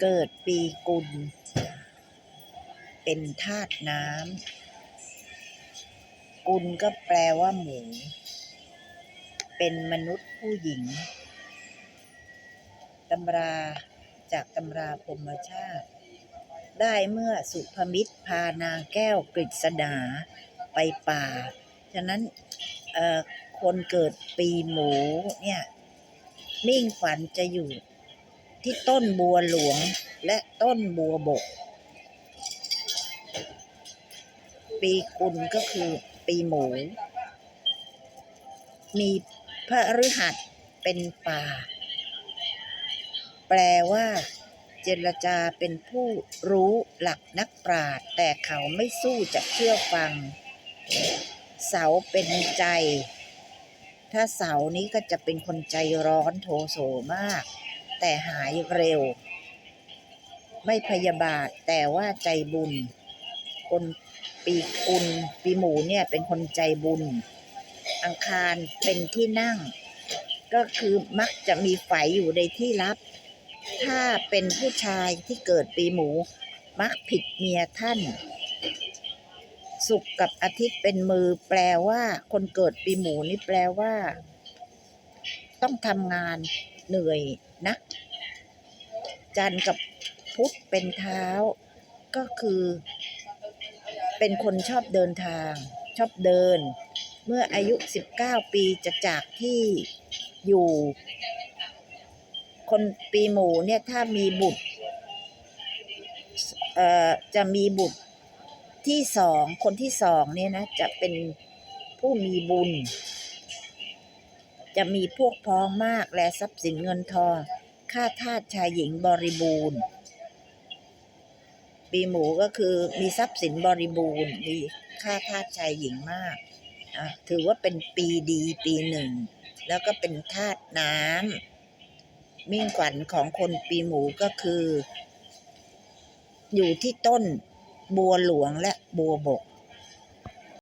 เกิดปีกุล เป็นธาตุน้ำ กุลก็แปลว่าหมู เป็นมนุษย์ผู้หญิง ตำราจากตำราพรหมชาติ ได้เมื่อสุภมิตรพานางแก้วกฤษดาไปป่า ฉะนั้นคนเกิดปีหมูเนี่ย มิ่งขวัญจะอยู่ ที่ต้นบัวหลวงและต้นบัวบก ปีกุลก็คือปีหมู มีพระฤหัสเป็นป่า แปลว่าเจรจาเป็นผู้รู้หลักนักปราชญ์แต่เขาไม่สู้จะเชื่อฟัง เสาเป็นใจ ถ้าเสานี้ก็จะเป็นคนใจร้อนโทโสมาก แต่หายเร็ว ไม่พยาบาทแต่ว่าใจบุญ คนปีกุลปีหมูเนี่ยเป็นคนใจบุญ อังคารเป็นที่นั่ง ก็คือมักจะมีไฝอยู่ในที่ลับ ถ้าเป็นผู้ชายที่เกิดปีหมู มักผิดเมียท่านสุกกับอาทิตย์เป็นมือแปลว่า คนเกิดปีหมูนี่แปลว่า ต้องทำงาน เหนื่อยนักจันกับพุธเป็นเท้า ก็คือ เป็นคนชอบเดินทาง ชอบเดิน เมื่ออายุ 19 ปีจะจากที่อยู่ คนปีหมูเนี่ยถ้ามีบุตรเอ่อจะมีบุตรที่สอง คนที่สองเนี่ยนะ จะเป็นผู้มีบุญ จะมีพวกพ้องมากและทรัพย์สินเงินทอง ค่าทาสชายหญิงบริบูรณ์ ปีหมูก็คือมีทรัพย์สินบริบูรณ์ มีค่าทาสชายหญิงมากถือว่าเป็นปีดีปีหนึ่ง แล้วก็เป็นธาตุน้ำมิ่งขวัญของคนปีหมูก็คือ อยู่ที่ต้นบัวหลวงและบัวบก